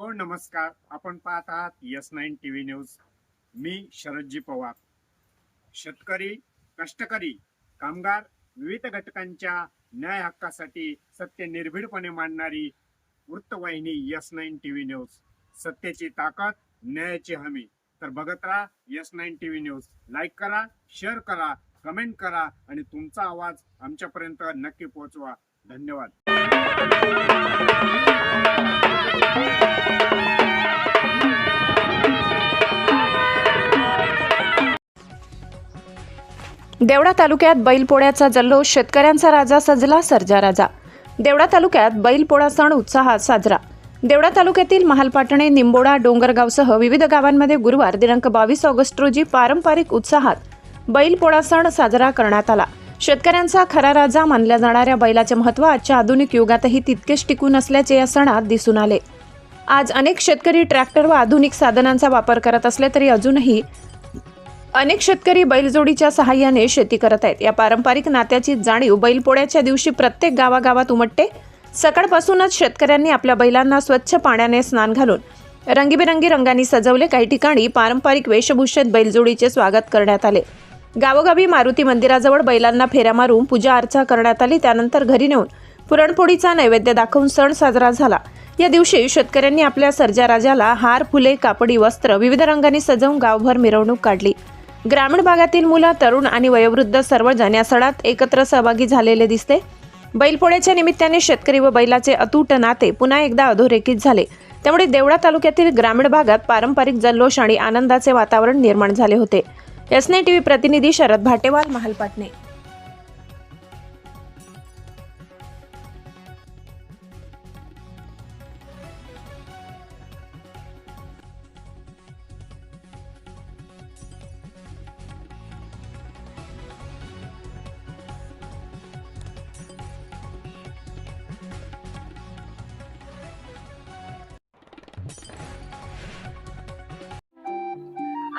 हो नमस्कार. आपण पाहत आहात S nine T V news. मी शरदजी पवार. शेतकरी कष्टकरी कामगार विविध घटकांच्या न्याय हक्कासाठी सत्य निर्भीडपणे मांडणारी वृत्तवाहिनी S nine T V news. सत्याची ताकद न्यायाची हमी. तर बघत राहा S nine T V news. Like करा शेअर करा कमेंट करा आणि तुमचा आवाज आमच्यापर्यंत नक्की पोहोचवा. धन्यवाद. देवडा तालुक्यात बैलपोळ्याचा जल्लोष शेतकऱ्यांचा राजा सजला सर्जा राजा देवडा तालुक्यात बैलपोळा सण उत्साहात साजरा. देवडा तालुक्यातील महालपाटणे निंबोडा डोंगरगावसह विविध गावांमध्ये गुरुवार दिनांक बावीस ऑगस्ट रोजी पारंपरिक उत्साहात बैलपोळा सण साजरा करण्यात आला. शेतकऱ्यांचा खरा राजा मानल्या जाणाऱ्या बैलाचे महत्त्व आजच्या आधुनिक युगातही तितकेच टिकून असल्याचे या सणात दिसून आले. आज अनेक शेतकरी ट्रॅक्टर व आधुनिक साधनांचा वापर करत असले तरी अजूनही अनेक शेतकरी बैलजोडीच्या सहाय्याने शेती करत आहेत. या पारंपरिक नात्याची जाणीव बैलपोळ्याच्या दिवशी प्रत्येक गावागावात उमटते. सकाळपासूनच शेतकऱ्यांनी आपल्या बैलांना स्वच्छ पाण्याने स्नान घालून रंगीबेरंगी रंगांनी सजवले. काही ठिकाणी पारंपरिक वेशभूषेत बैलजोडीचे स्वागत करण्यात आले. गावोगावी मारुती मंदिराजवळ बैलांना फेऱ्या मारून पूजा अर्चा करण्यात आली. त्यानंतर घरी नेऊन पुरणपोळीचा नैवेद्य दाखवून सण साजरा झाला. या दिवशी शेतकऱ्यांनी आपल्या सर्जा राजाला हार फुले कापडी वस्त्र विविध रंगांनी सजवून गावभर मिरवणूक काढली. ग्रामीण भागातील मुलं तरुण आणि वयोवृद्ध सर्वजण या सणात एकत्र सहभागी झालेले दिसते. बैलपोळ्याच्या निमित्ताने शेतकरी व बैलाचे अतूट नाते पुन्हा एकदा अधोरेखित झाले. त्यामुळे देवळा तालुक्यातील ग्रामीण भागात पारंपरिक जल्लोष आणि आनंदाचे वातावरण निर्माण झाले होते. एसने टीव्ही प्रतिनिधी शरद भाटेवाल महालपाटणे